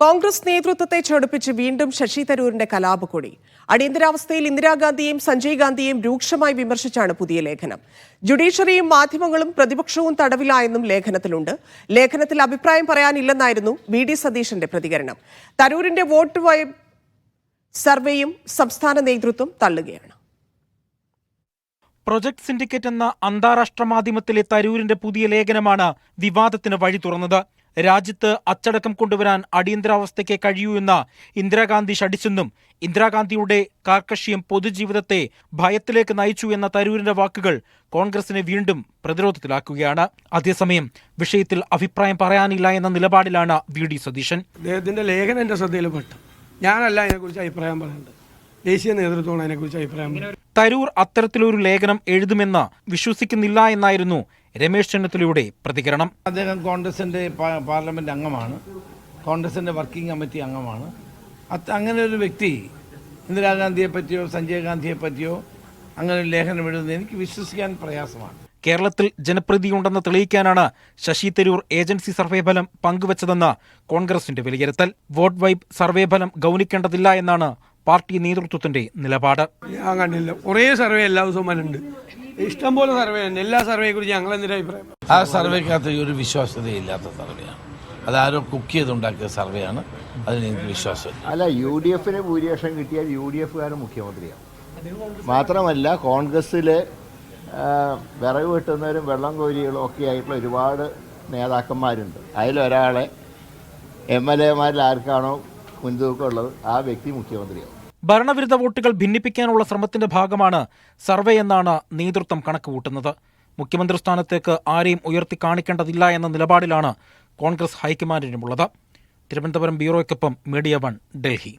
കോൺഗ്രസ് നേതൃത്വത്തെ ചടുപ്പിച്ച് വീണ്ടും ശശി തരൂരിന്റെ കലാപക്കൊടി. അടിയന്തരാവസ്ഥയിൽ ഇന്ദിരാഗാന്ധിയെയും സഞ്ജയ് ഗാന്ധിയെയും രൂക്ഷമായി വിമർശിച്ചാണ് പുതിയ ലേഖനം. ജുഡീഷ്യറിയും മാധ്യമങ്ങളും പ്രതിപക്ഷവും തടവിലായെന്നും ലേഖനത്തിലുണ്ട്. ലേഖനത്തിൽ അഭിപ്രായം പറയാനില്ലെന്നായിരുന്നു വി ഡി സതീശന്റെ പ്രതികരണം. തരൂരിന്റെ വോട്ട് വയ- സർവേയും സംസ്ഥാന നേതൃത്വം തള്ളുകയാണ്. പ്രൊജക്ട് സിൻഡിക്കേറ്റ് എന്ന അന്താരാഷ്ട്ര മാധ്യമത്തിലെ തരൂരിന്റെ പുതിയ ലേഖനമാണ് വിവാദത്തിന് വഴി തുറന്നത്. രാജ്യത്ത് അച്ചടക്കം കൊണ്ടുവരാൻ അടിയന്തരാവസ്ഥയ്ക്ക് കഴിയൂ എന്ന ഇന്ദിരാഗാന്ധി ഷടിച്ചെന്നും ഇന്ദിരാഗാന്ധിയുടെ കാർക്കശ്യം പൊതുജീവിതത്തെ ഭയത്തിലേക്ക് നയിച്ചു എന്ന തരൂരിന്റെ വാക്കുകൾ കോൺഗ്രസിനെ വീണ്ടും പ്രതിരോധത്തിലാക്കുകയാണ്. അതേസമയം വിഷയത്തിൽ അഭിപ്രായം പറയാനില്ല എന്ന നിലപാടിലാണ് വി ഡി സതീശൻ. ലേഖനം എന്റെ ശ്രദ്ധയിൽപ്പെട്ടു ഞാനല്ല അതിനെക്കുറിച്ച് അഭിപ്രായം പറയുന്നത് ദേശീയ നേതൃത്വമാണ് അതിനെക്കുറിച്ച് അഭിപ്രായം തരൂർ അത്തരത്തിലൊരു ലേഖനം എഴുതുമെന്ന് വിശ്വസിക്കുന്നില്ല എന്നായിരുന്നു രമേശ് ചെന്നിത്തലയുടെ പ്രതികരണം. അദ്ദേഹം കോൺഗ്രസിന്റെ പാർലമെന്റ് പാർലമെന്റ് അംഗമാണ്. കോൺഗ്രസിന്റെ വർക്കിംഗ് കമ്മിറ്റി അംഗമാണ്. അങ്ങനെ ഒരു വ്യക്തി ഇന്ദിരാഗാന്ധിയെ പറ്റിയോ സഞ്ജയ് ഗാന്ധിയെ പറ്റിയോ അങ്ങനെ ഒരു ലേഖനം എഴുതുന്നത് എനിക്ക് വിശ്വസിക്കാൻ പ്രയാസമാണ്. കേരളത്തിൽ ജനപ്രീതിയുണ്ടെന്ന് തെളിയിക്കാനാണ് ശശി തരൂർ ഏജൻസി സർവേ ഫലം പങ്കുവച്ചതെന്ന് കോൺഗ്രസിന്റെ വിലയിരുത്തൽ. വോട്ട് വൈബ് സർവേ ഫലം ഗൗനിക്കേണ്ടതില്ല എന്നാണ് പാർട്ടി നേതൃത്വത്തിന്റെ നിലപാട്. ഞാൻ കണ്ടില്ല. കുറേ സർവേ എല്ലാ ദിവസവും വരുന്നുണ്ട്. ഇഷ്ടംപോലെ സർവേ ഉണ്ട്. എല്ലാ സർവേയെ കുറിച്ച് ഞങ്ങൾ എന്തിനാ അഭിപ്രായം? ആ സർവേക്കകത്ത് ഒരു വിശ്വാസ്യതയില്ലാത്ത സർവേയാണ് അതാരോ കുക്ക് ചെയ്തുണ്ടാക്കിയ സർവേയാണ്. അതിന് എനിക്ക് വിശ്വാസമില്ല. അല്ല യു ഡി എഫിന് ഭൂരിപക്ഷം കിട്ടിയാൽ യു ഡി എഫുകാരൻ മുഖ്യമന്ത്രിയാണ് മാത്രമല്ല കോൺഗ്രസ്സിൽ വിറക് വെട്ടുന്നവരും വെള്ളം കോരികളും ഒക്കെ ആയിട്ടുള്ള ഒരുപാട് നേതാക്കന്മാരുണ്ട്. അതിലൊരാളെ എം എൽ എമാരിൽ ആർക്കാണോ മുൻതൂക്കമുള്ളത് ആ വ്യക്തി മുഖ്യമന്ത്രിയാവും. ഭരണവിരുദ്ധ വോട്ടുകൾ ഭിന്നിപ്പിക്കാനുള്ള ശ്രമത്തിന്റെ ഭാഗമാണ് സർവേ എന്നാണ് നേതൃത്വം കണക്കുകൂട്ടുന്നത്. മുഖ്യമന്ത്രി സ്ഥാനത്തേക്ക് ആരെയും ഉയർത്തി കാണിക്കേണ്ടതില്ല എന്ന നിലപാടിലാണ് കോൺഗ്രസ് ഹൈക്കമാൻഡിനുമുള്ളത്. തിരുവനന്തപുരം ബ്യൂറോയ്ക്കൊപ്പം മീഡിയ വൺ ഡൽഹി.